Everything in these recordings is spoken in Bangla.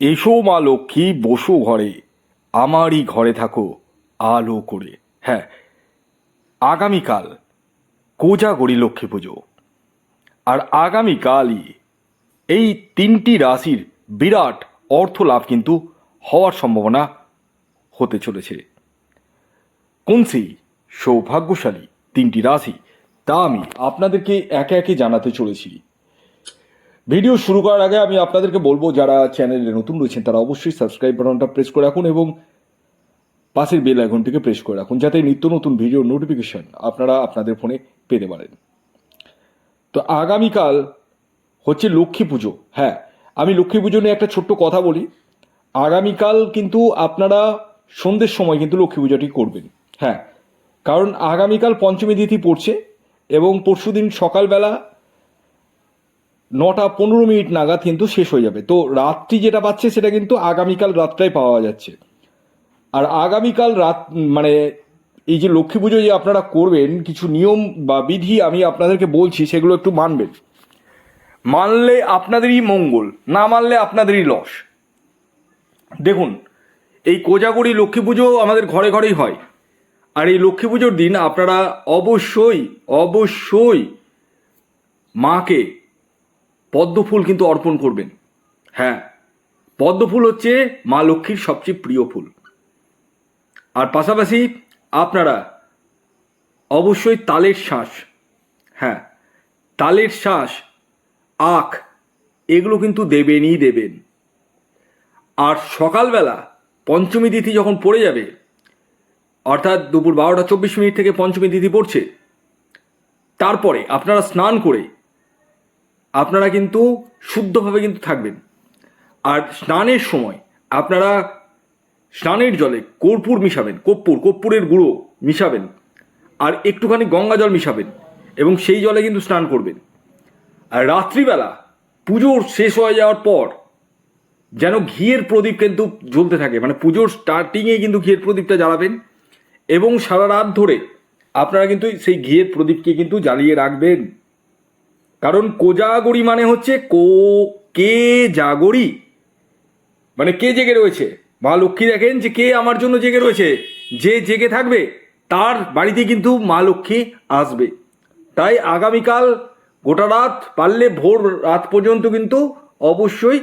এসো মা লক্ষ্মী, বসো ঘরে। আমারই ঘরে থাকো, আলো করে। হ্যাঁ আগামীকাল কোজাগরি লক্ষ্মী পুজো। আর আগামীকালই এই তিনটি রাশির বিরাট অর্থ লাভ কিন্তু হওয়ার সম্ভাবনা হতে চলেছে। কোন সেই সৌভাগ্যশালী তিনটি রাশি। তা আমি আপনাদেরকে একে একে জানাতে চলেছি। ভিডিও শুরু করার আগে আমি আপনাদেরকে বলব, যারা চ্যানেলে নতুন রয়েছেন, তারা অবশ্যই সাবস্ক্রাইব বাটনটা প্রেস করে রাখুন এবং পাশের বেল আইকনটিকে প্রেস করে রাখুন, যাতে নিত্য নতুন ভিডিও নোটিফিকেশন আপনারা আপনাদের ফোনে পেতে পারেন। তো আগামীকাল হচ্ছে লক্ষ্মী পুজো। হ্যাঁ আমি লক্ষ্মী পুজো নিয়ে একটা ছোট্ট কথা বলি। আগামীকাল কিন্তু আপনারা সন্ধ্যের সময় কিন্তু লক্ষ্মী পুজোটি করবেন। হ্যাঁ কারণ আগামীকাল পঞ্চমী তিথি পড়ছে এবং পরশুদিন সকালবেলা নটা পনেরো মিনিট নাগাদ কিন্তু শেষ হয়ে যাবে। তো রাত্রি যেটা পাচ্ছে সেটা কিন্তু আগামীকাল রাতটাই পাওয়া যাচ্ছে। আর আগামীকাল রাত মানে এই যে লক্ষ্মী পুজো যে আপনারা করবেন, কিছু নিয়ম বা বিধি আমি আপনাদেরকে বলছি, সেগুলো একটু মানবেন। মানলে আপনাদেরই মঙ্গল, না মানলে আপনাদেরই লস। দেখুন, এই কোজাগরি লক্ষ্মী পুজো আমাদের ঘরে ঘরেই হয়। আর এই লক্ষ্মী পুজোর দিন আপনারা অবশ্যই অবশ্যই মাকে পদ্মফুল কিন্তু অর্পণ করবেন। হ্যাঁ পদ্মফুল হচ্ছে মা লক্ষ্মীর সবচেয়ে প্রিয় ফুল। আর পাশাপাশি আপনারা অবশ্যই তালের শ্বাস হ্যাঁ তালের শ্বাস আখ, এগুলো কিন্তু দেবেনই দেবেন। আর সকালবেলা পঞ্চমী তিথি যখন পড়ে যাবে, অর্থাৎ দুপুর বারোটা চব্বিশ মিনিট থেকে পঞ্চমী তিথি পড়ছে, তারপরে আপনারা স্নান করে আপনারা কিন্তু শুদ্ধভাবে কিন্তু থাকবেন। আর স্নানের সময় আপনারা স্নানের জলে কর্পূর মিশাবেন, কর্পূর, কর্পূরের গুঁড়ো মিশাবেন, আর একটুখানি গঙ্গা জল মিশাবেন এবং সেই জলে কিন্তু স্নান করবেন। আর রাত্রিবেলা পুজোর শেষ হয়ে যাওয়ার পর যেন ঘিয়ের প্রদীপ কিন্তু জ্বলতে থাকে মানে পুজোর স্টার্টিংয়ে কিন্তু ঘিয়ের প্রদীপটা জ্বালাবেন এবং সারা রাত ধরে আপনারা কিন্তু সেই ঘিয়ের প্রদীপকে কিন্তু জ্বালিয়ে রাখবেন। কারণ কোজাগরি মানে হচ্ছে কো, কে জাগরি। মানে কে জেগে রয়েছে? মা লক্ষ্মী দেখেন যে কে আমার জন্য জেগে রয়েছে। যে জেগে থাকবে, তার বাড়িতে কিন্তু মা লক্ষ্মী আসবে। তাই আগামীকাল গোটা রাত পারলে ভোর রাত পর্যন্ত কিন্তু অবশ্যই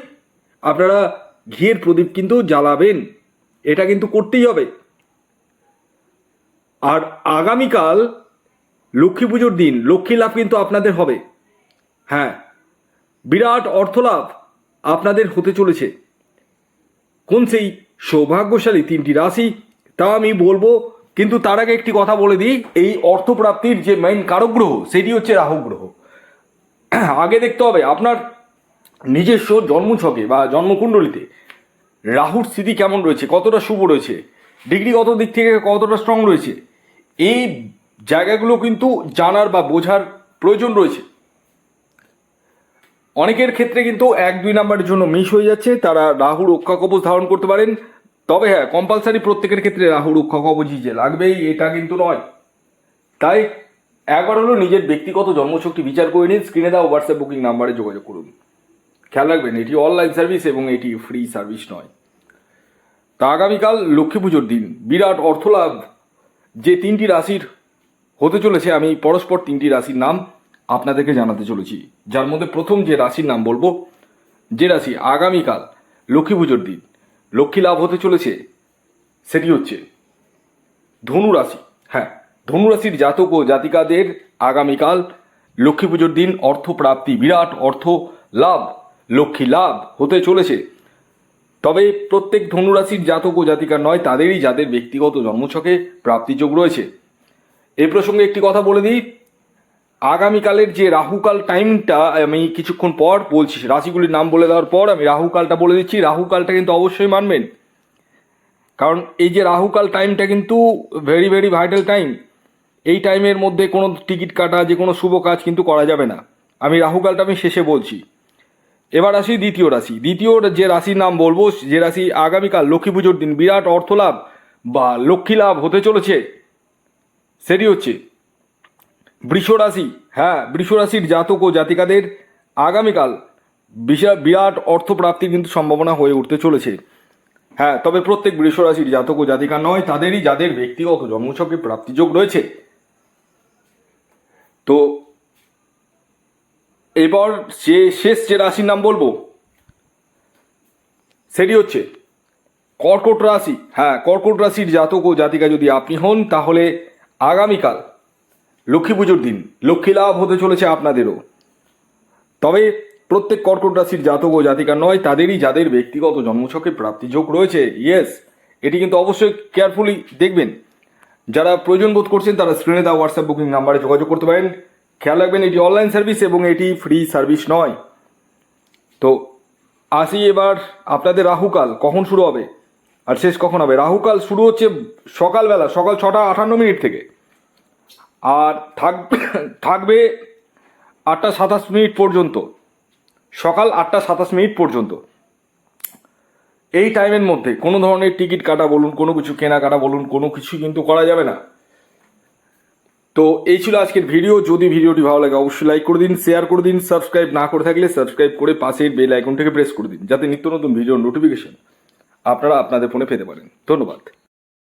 আপনারা ঘিয়ের প্রদীপ কিন্তু জ্বালাবেন। এটা কিন্তু করতেই হবে। আর আগামীকাল লক্ষ্মী পুজোর দিন লক্ষ্মী লাভ কিন্তু আপনাদের হবে। হ্যাঁ বিরাট অর্থলাভ আপনাদের হতে চলেছে। কোন সেই সৌভাগ্যশালী তিনটি রাশি, তা আমি বলব, কিন্তু তার আগে একটি কথা বলে দিই, এই অর্থপ্রাপ্তির যে মেইন কারক গ্রহ, সেটি হচ্ছে রাহু গ্রহ। আগে দেখতে হবে, আপনার নিজস্ব জন্মছকে বা জন্মকুণ্ডলিতে রাহুর স্থিতি কেমন রয়েছে, কতটা শুভ রয়েছে ডিগ্রি কত দিক থেকে কতটা স্ট্রং রয়েছে, এই জায়গাগুলো কিন্তু জানার বা বোঝার প্রয়োজন রয়েছে। অনেকের ক্ষেত্রে কিন্তু এক, দুই নাম্বারের জন্য মিস হয়ে যাচ্ছে। তারা রাহু রক্ষা কবচ ধারণ করতে পারেন। তবে হ্যাঁ কম্পালসারি প্রত্যেকের ক্ষেত্রে রাহু রক্ষা কবচই যে লাগবেই, এটা কিন্তু নয়। তাই একবার হলো নিজের ব্যক্তিগত জন্মশক্তি বিচার করে নিন। স্ক্রিনে দেওয়া হোয়াটসঅ্যাপ বুকিং নাম্বারে যোগাযোগ করুন। খেয়াল রাখবেন, এটি অনলাইন সার্ভিস এবং এটি ফ্রি সার্ভিস নয়। তা আগামীকাল লক্ষ্মী পুজোর দিন। বিরাট অর্থলাভ যে তিনটি রাশির হতে চলেছে, আমি পরস্পর তিনটি রাশির নাম আপনাদেরকে জানাতে চলেছি। যার মধ্যে প্রথম যে রাশির নাম বলব, যে রাশি আগামীকাল লক্ষ্মী পুজোর দিন, লক্ষ্মী লাভ হতে চলেছে, সেটি হচ্ছে ধনু রাশি। হ্যাঁ ধনু রাশির জাতক ও জাতিকাদের আগামীকাল লক্ষ্মী পুজোর দিন অর্থপ্রাপ্তি বিরাট, অর্থ লাভ, লক্ষ্মী লাভ হতে চলেছে। তবে প্রত্যেক ধনুরাশির জাতক ও জাতিকা নয়, তাদেরই যাদের ব্যক্তিগত জন্মছকে প্রাপ্তিযোগ রয়েছে। এই প্রসঙ্গে একটি কথা বলে দিই আগামীকালের যে রাহুকাল টাইমটা, আমি কিছুক্ষণ পর বলছি, রাশিগুলির নাম বলে দেওয়ার পর আমি রাহুকালটা বলে দিচ্ছি। রাহুকালটা কিন্তু অবশ্যই মানবেন। কারণ এই যে রাহুকাল টাইমটা কিন্তু ভেরি ভেরি ভাইটাল টাইম এই টাইমের মধ্যে কোনো টিকিট কাটা, যে কোনো শুভ কাজ কিন্তু করা যাবে না। আমি রাহুকালটা আমি শেষে বলছি। এবার আসি দ্বিতীয় রাশি। দ্বিতীয় যে রাশির নাম বলব, যে রাশি আগামীকাল লক্ষ্মী পুজোর দিন বিরাট অর্থলাভ বা লক্ষ্মী লাভ হতে চলেছে। সেটি হচ্ছে বৃষ রাশি হ্যাঁ বৃষ রাশির জাতক ও জাতিকাদের আগামীকাল বিশাল বিরাট অর্থপ্রাপ্তির কিন্তু সম্ভাবনা হয়ে উঠতে চলেছে। হ্যাঁ তবে প্রত্যেক বৃষরাশির জাতক ও জাতিকা নয়, তাদেরই যাদের ব্যক্তিগত জন্মছকে প্রাপ্তিযোগ রয়েছে। তো এবার যে শেষ যে রাশির নাম বলব, সেটি হচ্ছে কর্কট রাশি। হ্যাঁ কর্কট রাশির জাতক ও জাতিকা যদি আপনি হন, তাহলে আগামীকাল লক্ষ্মী পুজোর দিন। লক্ষ্মী লাভ হতে চলেছে আপনাদেরও। তবে প্রত্যেক কর্কট রাশির জাতক ও জাতিকা নয়, তাদেরই যাদের ব্যক্তিগত জন্মছকে প্রাপ্তিযোগ রয়েছে। ইয়েস এটি কিন্তু অবশ্যই কেয়ারফুলি দেখবেন। যারা প্রয়োজন বোধ করছেন, তারা স্ক্রিনে দেওয়া হোয়াটসঅ্যাপ বুকিং নাম্বারে যোগাযোগ করতে পারেন। খেয়াল রাখবেন, এটি অনলাইন সার্ভিস এবং এটি ফ্রি সার্ভিস নয়। তো আসি এবার আপনাদের রাহুকাল, কখন শুরু হবে? আর শেষ কখন হবে? রাহুকাল শুরু হচ্ছে সকালবেলা, সকাল ছটা আটান্ন মিনিট থেকে। আর থাকবে থাকবে আটটা সাতাশ মিনিট পর্যন্ত। সকাল আটটা সাতাশ মিনিট পর্যন্ত। এই টাইমের মধ্যে কোনো ধরনের টিকিট কাটা বলুন, কোনো কিছু কেনাকাটা বলুন, কোনো কিছু কিন্তু করা যাবে না। তো এই ছিল আজকের ভিডিও। যদি ভিডিওটি ভালো লাগে অবশ্যই লাইক করে দিন শেয়ার করে দিন সাবস্ক্রাইব না করে থাকলে সাবস্ক্রাইব করে পাশের বেল আইকনটাকে প্রেস করে দিন, যাতে নিত্য নতুন ভিডিও নোটিফিকেশন আপনারা আপনাদের ফোনে পেতে পারেন। ধন্যবাদ।